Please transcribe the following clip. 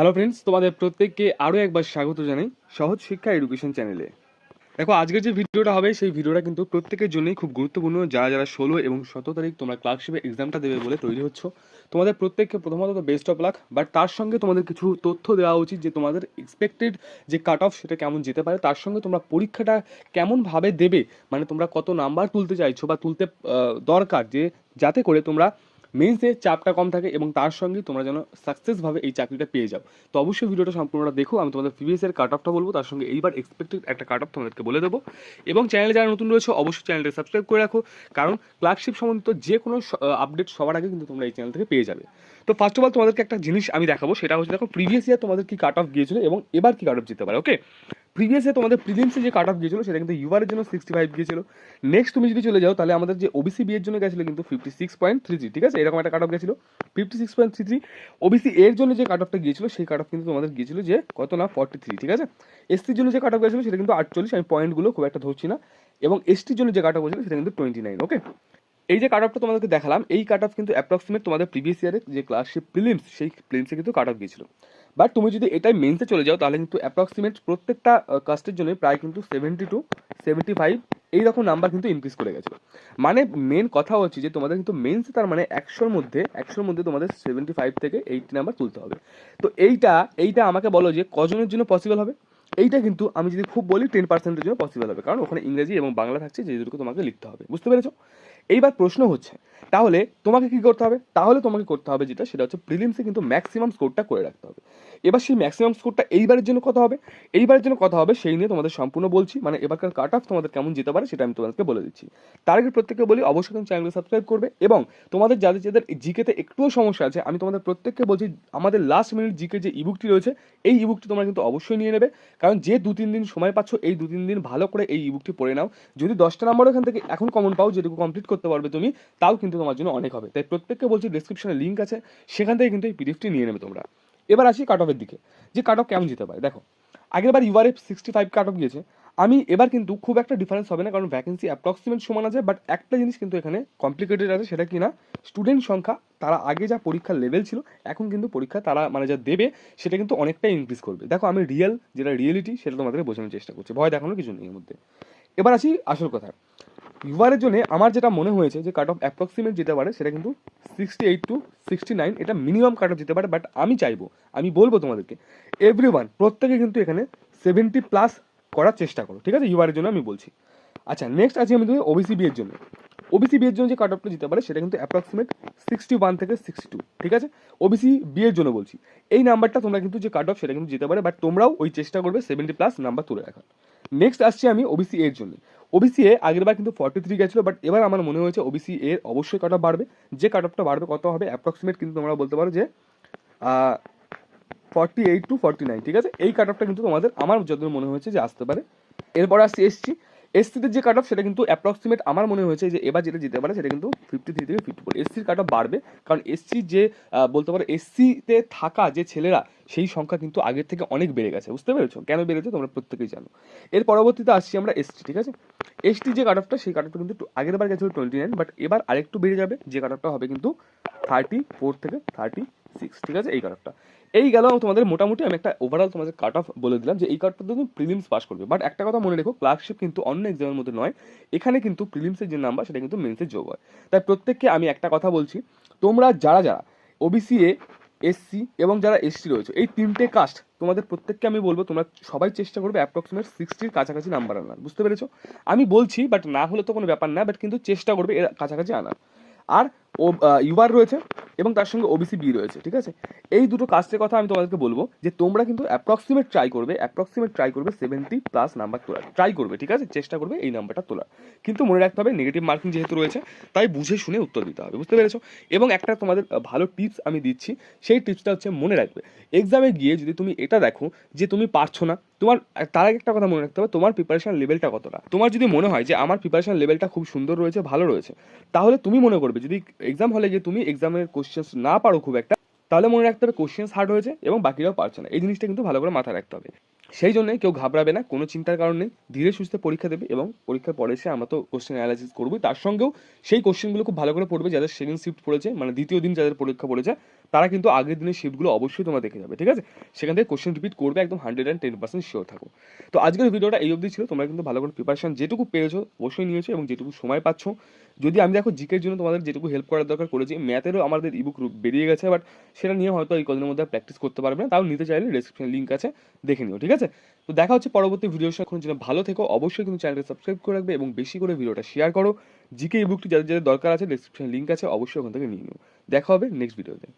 Hello friends তোমাদের প্রত্যেককে আরও একবার স্বাগত জানাই সহজ শিক্ষা এডুকেশন চ্যানেলে দেখো, আজকের যে ভিডিওটা হবে, সেই ভিডিওটা কিন্তু প্রত্যেকের জন্যই খুব গুরুত্বপূর্ণ। যারা যারা ষোলো এবং সতেরো তারিখ তোমরা ক্লার্কশিপে এক্সামটা দেবে বলে তৈরি হচ্ছ, তোমাদের প্রত্যেককে প্রথমত তো বেস্ট অফ লাক বাট তার সঙ্গে তোমাদের কিছু তথ্য দেওয়া উচিত যে তোমাদের এক্সপেক্টেড যে কাট অফ সেটা কেমন যেতে পারে। তার সঙ্গে তোমরা পরীক্ষাটা কেমনভাবে দেবে মানে তোমরা কত নাম্বার তুলতে চাইছো বা তুলতে দরকার যে, যাতে করে তোমরা মেন্সে চাপটা কম থাকে এবং তার সঙ্গে তোমরা যেন সাকসেসভাবে এই চাকরিটা পেয়ে যাও। তো অবশ্যই ভিডিওটা সম্পূর্ণটা দেখো, আমি তোমাদের প্রিভিয়াস এর কাট অফটা বলব, তার সঙ্গে এইবার এক্সপেক্টেড একটা কাট অফ তোমাদেরকে বলে দেবো। এবং চ্যানেলে যারা নতুন রয়েছে, অবশ্যই চ্যানেলটা সাবস্ক্রাইব করে রাখো, কারণ ক্লার্কশিপ সম্বন্ধিত যে কোনো আপডেট সবার আগে কিন্তু তোমরা এই চ্যানেল থেকে পেয়ে যাবে। তো ফার্স্ট অফ অল তোমাদেরকে একটা জিনিস আমি দেখাবো, সেটা হচ্ছে দেখো প্রিভিয়াস ইয়ার তোমাদের কি কাট অফ গিয়েছিল এবং এবার কি কাট অফ যেতে পারে ওকে প্রিভিয়াস তোমাদের প্রিলিমসে যে কাট অফ গিয়েছিল সেটা কিন্তু ইউআরের জন্য সিক্সটি ফাইভ গিয়েছিল। নেক্সট তুমি যদি চলে যাও, তাহলে আমাদের যে ওবিসি বি এর জন্য গেছিল কিন্তু fifty six point three three ঠিক আছে? এরকম একটা কাট অফ গেছিল fifty six point three three OBC এর জন্য যে কাট অফটা গিয়েছিল, সেই কাট অফ কিন্তু তোমাদের গিয়েছিল যে কত না ফর্টি থ্রি ঠিক আছে? এসটির জন্য যে কাট অফ গেছিল সেটা কিন্তু আটচল্লিশ, আমি পয়েন্টগুলো খুব একটা ধরছি না। এবং এসটির জন্য যে কাট অফ গেছিল সেটা কিন্তু টোয়েন্টি নাইন ওকে এই যে কাট অফটা তোমাদেরকে দেখালাম, এই কাট অফ কিন্তু অ্যাপ্রক্সিমেট তোমাদের প্রিভিয়াস ইয়ারের যে ক্লাসশিপ প্রিলিমস সেই প্রিলিমসে কিন্তু কাট অফ গিয়েছিল। বাট তুমি যদি এটাই মেন্সে চলে যাও, তাহলে কিন্তু অ্যাপ্রক্সিমেট প্রত্যেকটা কাস্টের জন্য প্রায় কিন্তু সেভেন্টি টু সেভেন্টি ফাইভ এইরকম নাম্বার কিন্তু ইনক্রিজ করে গেছে। মানে মেন কথা হচ্ছে যে তোমাদের কিন্তু মেন্সে তার মানে একশোর মধ্যে একশোর মধ্যে তোমাদের সেভেন্টি ফাইভ থেকে এইটটি নাম্বার তুলতে হবে। তো এইটা এইটা আমাকে বলো যে কজনের জন্য পসিবল হবে? এইটা কিন্তু আমি যদি খুব বলি টেন পার্সেন্টের জন্য পসিবল হবে। কারণ ওখানে ইংরেজি এবং বাংলা থাকছে, যে দুটো তোমাকে লিখতে হবে। বুঝতে পেরেছ? এইবার প্রশ্ন হচ্ছে, তাহলে তোমাকে কি করতে হবে? তাহলে তোমাকে করতে হবে যেটা, সেটা হচ্ছে প্রিলিমসে কিন্তু ম্যাক্সিমাম স্কোরটা করে রাখতে হবে। এবার সেই ম্যাক্সিমাম স্কোরটা এইবারের জন্য কত হবে? এইবারের জন্য কথা হবে? সেই নিয়ে তোমাদের সম্পূর্ণ বলছি। মানে এবারকার কাট অফ তোমাদের কেমন যেতে পারে, সেটা আমি তোমাদেরকে বলে দিচ্ছি। তার আগে প্রত্যেককে বলি, অবশ্যই তুমি চ্যানেলকে সাবস্ক্রাইব করবে এবং তোমাদের যাদের যাদের জিকেতে একটুও সমস্যা আছে, আমি তোমাদের প্রত্যেককে বলছি, আমাদের লাস্ট মিনিট জিকে যে ইবুকটি রয়েছে, এই ইবুকটি তোমরা কিন্তু অবশ্যই নিয়ে নেবে। কারণ যে দু তিন দিন সময় পাচ্ছ, এই দু তিন দিন ভালো করে এই ইবুকটি পড়ে নাও। যদি দশটা নাম্বার এখান থেকে এখন কমন পাও, যেটুকু কমপ্লিট করতে পারবে তুমি, তাও কিন্তু তোমার জন্য অনেক হবে। তাই প্রত্যেককে বলছি ডিসক্রিপশনে লিঙ্ক আছে, সেখান থেকে কিন্তু এই পিডিএফটি নিয়ে নেবে তোমরা। এবার আসি কাট অফের দিকে, যে কাট অফ কেমন যেতে পারে দেখো, আগের বার URF sixty five cut off গিয়েছে আমি এবার কিন্তু খুব একটা ডিফারেন্স হবে না, কারণ ভ্যাকেন্সি অ্যাপ্রক্সিমেট সমান আছে বাট একটা জিনিস কিন্তু এখানে কমপ্লিকেটেড আছে, সেটা কি না? স্টুডেন্ট সংখ্যা, তারা আগে যা পরীক্ষার লেভেল ছিল, এখন কিন্তু পরীক্ষা তারা মানে যা দেবে, সেটা কিন্তু অনেকটাই ইনক্রিজ করবে। দেখো আমি রিয়েল যেটা রিয়েলিটি সেটা তোমাদের বোঝানোর চেষ্টা করছি, ভয় দেখানোর কিছু নেই এর মধ্যে। এবার আসি আসল কথা। ইউআরের জন্য আমার যেটা মনে হয়েছে যে কাট অফ অ্যাপ্রক্সিমেট যেতে পারে সেটা কিন্তু sixty eight to sixty nine এটা মিনিমাম কাট অফ যেতে পারে বাট আমি চাইব, আমি বলব তোমাদেরকে এভরি ওয়ান প্রত্যেকে কিন্তু এখানে সেভেন্টি প্লাস করার চেষ্টা করো, ঠিক আছে? ইউআরের জন্য আমি বলছি। আচ্ছা নেক্সট আছে আমি তুমি ওবিসি বিয়ের জন্য। ওবিসি বিয়ের জন্য যে কাট অফটা যেতে পারে, সেটা কিন্তু অ্যাপ্রক্সিমেট সিক্সটি ওয়ান থেকে সিক্সটি টু ঠিক আছে? ওবিসি বিয়ের জন্য বলছি। এই নাম্বারটা তোমরা কিন্তু যে কাট অফ সেটা কিন্তু যেতে পারে বাট তোমরাও ওই চেষ্টা করবে সেভেন্টি প্লাস নাম্বার তুলে রাখার। নেক্সট আসছি আমি ওবিসি এর জন্য। ওবিসি এ আগের বার কিন্তু ফর্টি থ্রি গেছিল বাট এবার আমার মনে হয়েছে ওবিসি এর অবশ্যই কাট অফ বাড়বে। যে কাট অফটা বাড়বে, কত হবে? অ্যাপ্রক্সিমেট কিন্তু তোমরা বলতে পারো যে forty eight to forty nine ঠিক আছে? এই কাট অফটা কিন্তু তোমাদের আমার যতদূর মনে হয়েছে যে আসতে পারে। এরপর আসছি, এসছি। এসসিতে যে কাট অফ সেটা কিন্তু অ্যাপ্রক্সিমেট আমার মনে হয়েছে যে এবার যেটা যেতে পারে, সেটা কিন্তু ফিফটি থ্রি থেকে ফিফটি ফোর এসসির কাট অফ বাড়বে, কারণ এসসি যে বলতে পারো এসসিতে থাকা যে ছেলেরা, সেই সংখ্যা কিন্তু আগের থেকে অনেক বেড়ে গেছে। বুঝতে পেরেছ? কেন বেড়েছে? তোমরা প্রত্যেকেই জানো। এর পরবর্তীতে আসছি আমরা এসটি ঠিক আছে? এসটি যে কাট অফটা সেই কাট অফটা কিন্তু আগের বার গেছিল টোয়েন্টি নাইন বাট এবার আরেকটু বেড়ে যাবে। যে কাট অফটা হবে কিন্তু থার্টি ফোর থেকে থার্টি সিক্স ঠিক আছে? এই কাট অফটা এই গেল তোমাদের মোটামুটি আমি একটা ওভারঅল তোমাদের কাট অফ বলে দিলাম যে এই কাটটা তুমি প্রিলিমস পাস করবে। বাট একটা কথা মনে রেখো ক্লার্কশিপ কিন্তু অন্য এক্সামের মধ্যে নয়, এখানে কিন্তু প্রিলিমসের যে নাম্বার সেটা কিন্তু মেন্সের যোগ হয়। তাই প্রত্যেককে আমি একটা কথা বলছি, তোমরা যারা যারা ওবিসি এ এসসি এবং যারা এসটি রয়েছে, এই তিনটে কাস্ট তোমাদের প্রত্যেককে আমি বলব, তোমরা সবাই চেষ্টা করবে অ্যাপ্রক্সিমেট সিক্সটির কাছাকাছি নাম্বার আনার, বুঝতে পেরেছ? আমি বলছি বাট না হলে তো কোনো ব্যাপার না বাট কিন্তু চেষ্টা করবে এর কাছাকাছি আনার। আর ও ইউআর রয়েছে এবং তার সঙ্গে ওবিসি বি রয়েছে, ঠিক আছে? এই দুটো কাস্টের কথা আমি তোমাদেরকে বলব যে তোমরা কিন্তু অ্যাপ্রক্সিমেট ট্রাই করবে অ্যাপ্রক্সিমেট ট্রাই করবে সেভেন্টি প্লাস নাম্বার তোলার। ট্রাই করবে, ঠিক আছে? চেষ্টা করবে এই নাম্বারটা তোলার। কিন্তু মনে রাখতে হবে নেগেটিভ মার্কিং যেহেতু রয়েছে, তাই বুঝে শুনে উত্তর দিতে হবে, বুঝতে পেরেছ? এবং একটা তোমাদের ভালো টিপস আমি দিচ্ছি, সেই টিপসটা হচ্ছে মনে রাখবে। এক্সামে গিয়ে যদি তুমি এটা দেখো যে তুমি পারছ না তোমার তার আগে একটা কথা মনে রাখতে হবে, তোমার প্রিপারেশন লেভেলটা কতটা? তোমার যদি মনে হয় যে আমার প্রিপারেশন লেভেলটা খুব সুন্দর রয়েছে, ভালো রয়েছে, তাহলে তুমি মনে করবে, যদি এক্সাম হলে গিয়ে তুমি এক্সামের কোশ্চেন্স না পারো খুব একটা, তাহলে মনে রাখতে হবে কোশ্চেন্স হার্ড হয়েছে এবং বাকিরাও পারছে না। এই জিনিসটা কিন্তু ভালো করে মাথায় রাখতে হবে। সেই জন্যই কেউ ঘাবড়াবে না, কোনো চিন্তার কারণ নেই, ধীরে সুস্থে পরীক্ষা দেবে এবং পরীক্ষার পরে এসে আমরা তো কোশ্চেন অ্যানালাইসিস করবোই। তার সঙ্গেও সেই কোশ্চেনগুলো খুব ভালো করে পড়বে, যাদের সেকেন্ড শিফট পড়েছে মানে দ্বিতীয় দিন যাদের পরীক্ষা পড়েছে তারা কিন্তু আগের দিনের শিফটগুলো অবশ্যই তোমরা দেখে যাবে, ঠিক আছে? সেখান থেকে কোশ্চেন রিপিট করবে একদম hundred and ten percent sure থাকো। তো আজকের ভিডিওটা এই অবধি ছিল, তোমরা কিন্তু ভালো করে প্রিপারেশন যেটুকু পেয়েছ অবশ্যই নিয়েছো এবং যেটুকু সময় পাচ্ছ। যদি আমি দেখো জিকের জন্য তোমাদের যেটুকু হেল্প করার দরকার করেছি ম্যাথেরও আমাদের ইবুক বেরিয়ে গেছে বাট সেটা নিয়ে হয়তো এই কদিনের মধ্যে প্র্যাকটিস করতে পারবে না, তাও নিতে চাইলে ডিসক্রিপশন লিঙ্ক আছে, দেখে নিও, ঠিক আছে? তো দেখা হচ্ছে পরবর্তী ভিডিওর সাথে জন্য ভালো থেকো, অবশ্যই কিন্তু চ্যানেলটা সাবস্ক্রাইব করে রাখবে এবং বেশি করে ভিডিওটা শেয়ার করো। জিকে ইবুকটি যাদের যাদের দরকার আছে ডিসক্রিপশন লিঙ্ক আছে, অবশ্যই ওখান থেকে নিয়ে নিও। দেখা হবে নেক্সট ভিডিওতে